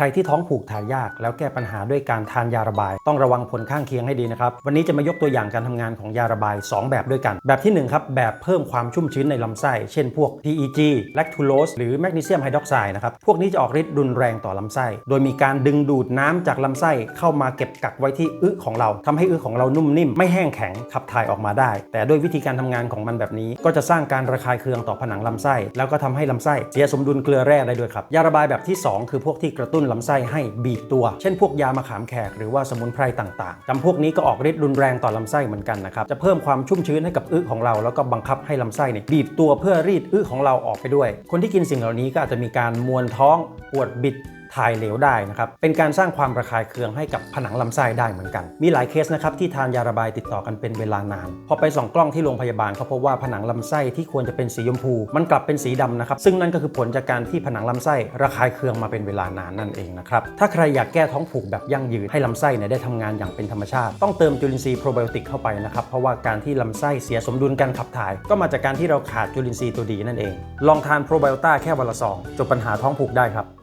ใครที่ท้องผูกถ่ายยากแล้วแก้ปัญหาด้วยการทานยาระบาย ต้องระวังผลข้างเคียงให้ดีนะครับ วันนี้จะมายกตัวอย่างการทำงานของยาระบาย 2 แบบด้วยกัน แบบที่1ครับแบบเพิ่มความชุ่มชื้นในลำไส้ เช่นพวก PEG lactulose หรือแมกนีเซียมไฮดรอกไซด์นะครับ พวกนี้จะออกฤทธิ์รุนแรงต่อลำไส้ โดยมีการดึงดูดน้ำจากลำไส้เข้ามาเก็บกักไว้ที่อึของเราทำให้อึของเรานุ่มนิ่มไม่แห้งแข็งขับถ่ายออกมาได้ แต่ด้วยวิธีการทำงานของมันแบบนี้ ก็จะสร้างการระคายเคืองต่อผนังลำไส้ แล้วก็ทำให้ลำไส้เสียสมดุลเกลือแร่ได้ด้วยครับยาระบายแบบที่ 2 คือพวกที่กระตุ้นลำไส้ให้บีบตัว เช่นพวกยามะขามแขกหรือว่าสมุนไพรต่างๆจำพวกนี้ก็ออกฤทธิ์รุนแรงต่อลำไส้เหมือนกันนะครับจะเพิ่มความชุ่มชื้นให้กับอึของเรา แล้วก็บังคับให้ลำไส้เนี่ยบีบตัวเพื่อรีดอึของเราออกไปด้วย คนที่กินสิ่งเหล่านี้ก็อาจจะมีการมวนท้องปวดบิด ถ่ายเหลวได้นะครับเป็นการสร้างความระคายเคืองให้กับผนังลำไส้ได้เหมือนกัน มีหลายเคสนะครับที่ทานยาระบายติดต่อกันเป็นเวลานาน พอไปส่องกล้องที่โรงพยาบาลเขาพบว่าผนังลำไส้ที่ควรจะเป็นสีชมพู มันกลับเป็นสีดำนะครับซึ่งนั่นก็คือผลจากการที่ผนังลำไส้ระคายเคืองมาเป็นเวลานานนั่นเองนะครับถ้าใครอยากแก้ท้องผูกแบบยั่งยืนให้ลำไส้เนี่ยได้ทำงานอย่างเป็นธรรมชาติ ต้องเติมจุลินทรีย์โปรไบโอติกเข้าไปนะครับเพราะว่าการที่ลำไส้เสียสมดุลการขับถ่าย ก็มาจากการที่เราขาดจุลินทรีย์ตัวดีนั่นเอง ลองทานโปรไบโอต้าแค่วันละซองจบปัญหาท้องผูกได้ครับ